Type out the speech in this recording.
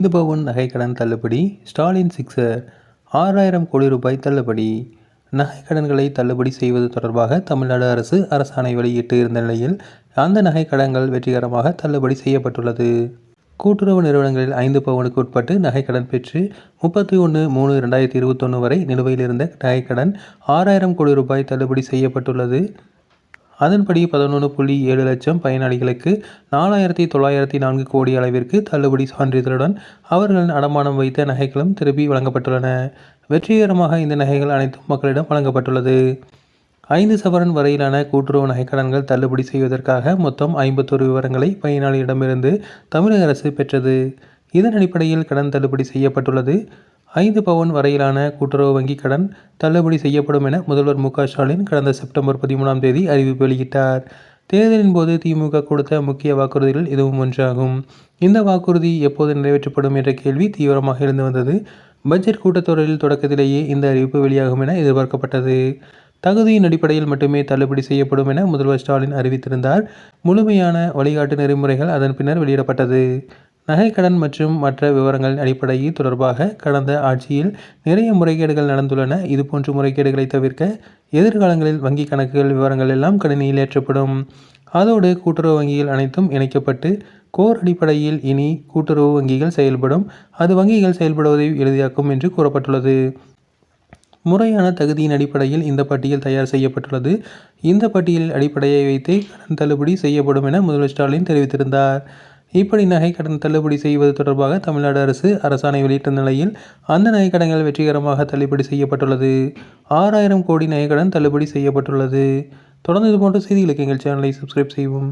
ஐந்து பவுன் நகைக்கடன் தள்ளுபடி ஸ்டாலின் சிக்ஸர் ஆறாயிரம் கோடி ரூபாய் தள்ளுபடி. நகைக்கடன்களை தள்ளுபடி செய்வது தொடர்பாக தமிழ்நாடு அரசு அரசாணை வெளியிட்டு இருந்த நிலையில் அந்த நகைக்கடன்கள் வெற்றிகரமாக தள்ளுபடி செய்யப்பட்டுள்ளது. கூட்டுறவு நிறுவனங்களில் ஐந்து பவுனுக்கு உட்பட்டு நகைக்கடன் பெற்று முப்பத்தி ஒன்று மூணு ரெண்டாயிரத்தி இருபத்தொன்று வரை நிலுவையில் இருந்த நகைக்கடன் ஆறாயிரம் கோடி ரூபாய் தள்ளுபடி செய்யப்பட்டுள்ளது. அதன்படி பதினொன்று புள்ளி ஏழு லட்சம் பயனாளிகளுக்கு நாலாயிரத்தி தொள்ளாயிரத்தி நான்கு கோடி அளவிற்கு தள்ளுபடி சான்றிதழுடன் அவர்களின் அடமானம் வைத்த நகைகளும் திருப்பி வழங்கப்பட்டுள்ளன. வெற்றிகரமாக இந்த நகைகள் அனைத்தும் மக்களிடம் வழங்கப்பட்டுள்ளது. ஐந்து சவரன் வரையிலான கூட்டுறவு நகைக்கடன்கள் தள்ளுபடி செய்வதற்காக மொத்தம் ஐம்பத்தொரு விவரங்களை பயனாளியிடமிருந்து தமிழக அரசு பெற்றது. இதன் அடிப்படையில் கடன் தள்ளுபடி செய்யப்பட்டுள்ளது. ஐந்து பவுன் வரையிலான கூட்டுறவு வங்கி கடன் தள்ளுபடி செய்யப்படும் என முதல்வர் மு ஸ்டாலின் கடந்த செப்டம்பர் பதிமூணாம் தேதி அறிவிப்பு வெளியிட்டார். தேர்தலின் போது திமுக கொடுத்த முக்கிய வாக்குறுதிகள் இதுவும் ஒன்றாகும். இந்த வாக்குறுதி எப்போது நிறைவேற்றப்படும் என்ற கேள்வி தீவிரமாக இருந்து வந்தது. பட்ஜெட் கூட்டத்தொடரில் தொடக்கத்திலேயே இந்த அறிவிப்பு வெளியாகும் என எதிர்பார்க்கப்பட்டது. தகுதியின் அடிப்படையில் மட்டுமே தள்ளுபடி செய்யப்படும் என முதல்வர் ஸ்டாலின் அறிவித்திருந்தார். முழுமையான வழிகாட்டு நெறிமுறைகள் அதன் பின்னர் வெளியிடப்பட்டது. நகைக்கடன் மற்றும் மற்ற விவரங்கள் அடிப்படையில் தொடர்பாக கடந்த ஆட்சியில் நிறைய முறைகேடுகள் நடந்துள்ளன. இதுபோன்ற முறைகேடுகளை தவிர்க்க எதிர்காலங்களில் வங்கி கணக்குகள் விவரங்கள் எல்லாம் கணினியில் ஏற்றப்படும். அதோடு கூட்டுறவு வங்கிகள் அனைத்தும் இணைக்கப்பட்டு கோர் அடிப்படையில் இனி கூட்டுறவு வங்கிகள் செயல்படும். அது வங்கிகள் செயல்படுவதை எளிதாக்கும் என்று கூறப்பட்டுள்ளது. முறையான தகுதியின் அடிப்படையில் இந்த பட்டியல் தயார் செய்யப்பட்டுள்ளது. இந்த பட்டியலில் அடிப்படையை வைத்தே கடன் தள்ளுபடி செய்யப்படும் என முதல்வர் ஸ்டாலின் தெரிவித்திருந்தார். இப்படி நகை கடன் தள்ளுபடி செய்வது தொடர்பாக தமிழ்நாடு அரசு அரசாணை வெளியிட்ட நிலையில் அந்த நகைக்கடன்கள் வெற்றிகரமாக தள்ளுபடி செய்யப்பட்டுள்ளது. ஆறாயிரம் கோடி நகைக்கடன் தள்ளுபடி செய்யப்பட்டுள்ளது. தொடர்ந்து இதுபோன்ற செய்திகளுக்கு எங்கள் சேனலை சப்ஸ்கிரைப் செய்வோம்